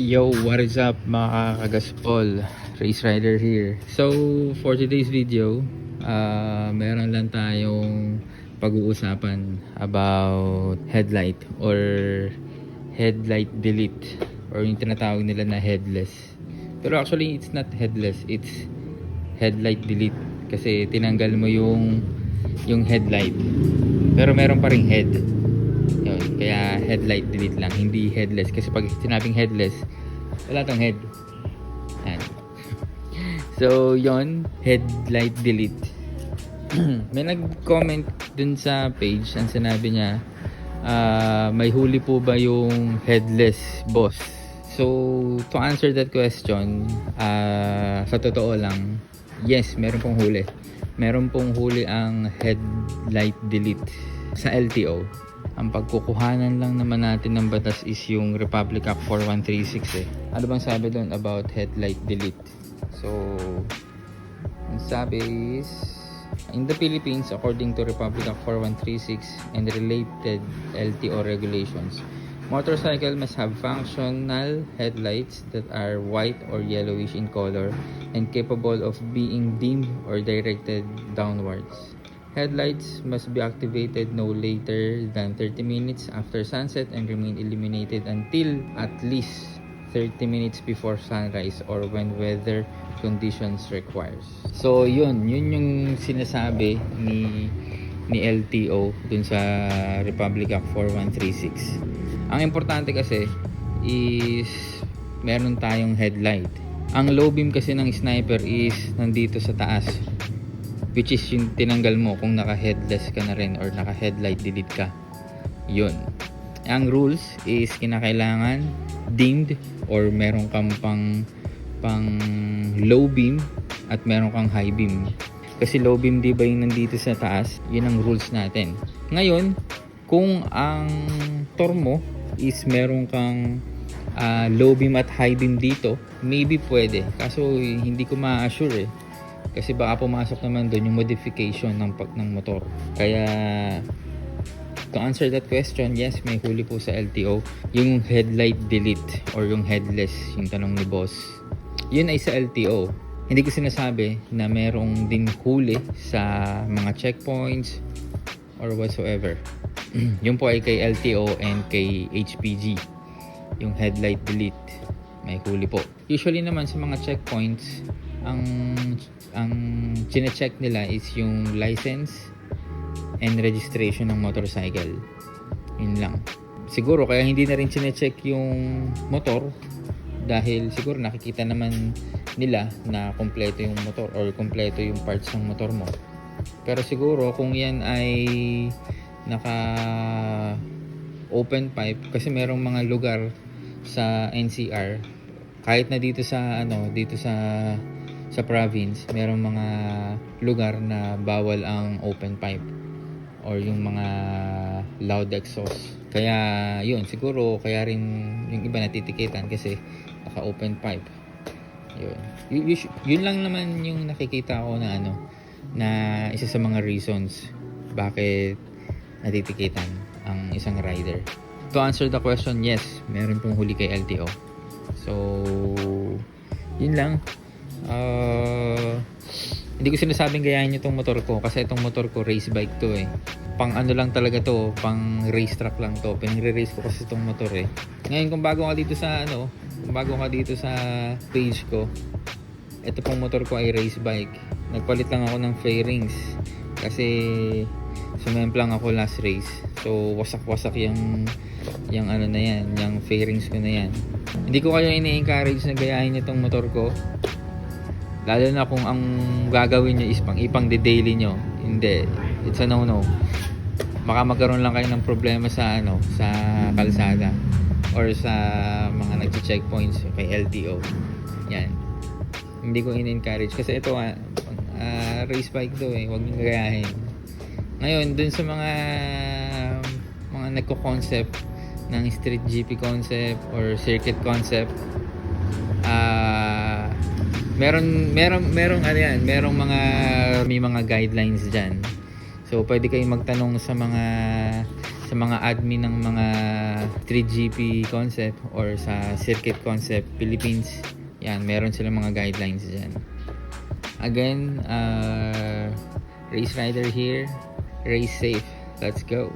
Yo, what is up mga kagaspol? Race Rider here. So, for today's video, uh, meron lang tayong pag-uusapan about headlight or headlight delete or yung tinatawag nila na headless. Pero actually, it's not headless. It's headlight delete kasi tinanggal mo yung yung headlight. Pero meron pa ring head. Yun, kaya headlight delete lang, hindi headless. Kasi pag sinabing headless, wala tong head. Yan. So, yon headlight delete. may nag-comment dun sa page, ang sinabi niya, ah, may huli po ba yung headless boss? So, to answer that question, ah, sa totoo lang, yes, meron pong huli. Meron pong huli ang headlight delete sa LTO. Ang pagkukuhanan lang naman natin ng batas is yung Republic Act 4136 eh. Ano bang sabi doon about headlight delete? So, ang sabi is, in the Philippines, according to Republic Act 4136 and related LTO regulations, motorcycle must have functional headlights that are white or yellowish in color and capable of being dimmed or directed downwards. Headlights must be activated no later than 30 minutes after sunset and remain illuminated until at least 30 minutes before sunrise or when weather conditions requires. So yun, yun yung sinasabi ni ni LTO dun sa Republic Act 4136. Ang importante kasi is meron tayong headlight. Ang low beam kasi ng sniper is nandito sa taas which is yung tinanggal mo kung naka-headless ka na rin or naka-headlight delete ka. Yun. Ang rules is kinakailangan dimmed or meron kang pang pang low beam at meron kang high beam. Kasi low beam di ba yung nandito sa taas? Yun ang rules natin. Ngayon, kung ang motor mo is meron kang ah, low beam at high beam dito, maybe pwede. Kaso hindi ko ma-assure eh. Kasi baka pumasok naman doon yung modification ng pag ng motor. Kaya to answer that question, yes, may huli po sa LTO. Yung headlight delete or yung headless, yung tanong ni boss. Yun ay sa LTO. Hindi ko sinasabi na merong din huli sa mga checkpoints or whatsoever. yun po ay kay LTO and kay HPG. Yung headlight delete. May huli po. Usually naman sa mga checkpoints, ang ang chine-check nila is yung license and registration ng motorcycle. Yun lang. Siguro kaya hindi na rin chine-check yung motor dahil siguro nakikita naman nila na kompleto yung motor or kompleto yung parts ng motor mo. Pero siguro kung yan ay naka open pipe kasi merong mga lugar sa NCR kahit na dito sa ano dito sa sa province merong mga lugar na bawal ang open pipe or yung mga loud exhaust. Kaya yun siguro kaya rin yung iba natitikitan kasi naka open pipe. Yun. Y- y- yun lang naman yung nakikita ko na ano na isa sa mga reasons bakit natitikitan ang isang rider to answer the question yes meron pong huli kay LTO so yun lang Ah, hindi ko sinasabing gayahin niyo tong motor ko kasi itong motor ko race bike to eh. Pang ano lang talaga to, pang race track lang to. Pinagre-race ko kasi itong motor eh. Ngayon kung bago ka dito sa ano, kung bago ka dito sa page ko, ito pong motor ko ay race bike. Nagpalit lang ako ng fairings kasi sumemplang ako last race. So wasak-wasak yung yung ano na yan, yung fairings ko na yan. Hindi ko kayo ini-encourage na gayahin itong motor ko. Lalo na kung ang gagawin nyo is pang ipang de daily nyo hindi. It's a no no baka magkaroon lang kayo ng problema sa ano sa kalsada or sa mga nagche-checkpoints kay LTO yan. Hindi ko in-encourage kasi ito ah, ah, race bike to eh. Huwag nyo gagayahin ngayon dun sa mga nagko-concept ng street GP concept or circuit concept ah meron meron merong ano yan, merong mga may mga guidelines diyan. So pwede kayong magtanong sa mga sa mga admin ng mga 3GP concept or sa circuit concept Philippines, yan, meron silang mga guidelines dyan. Again, uh, race rider here, race safe. Let's go.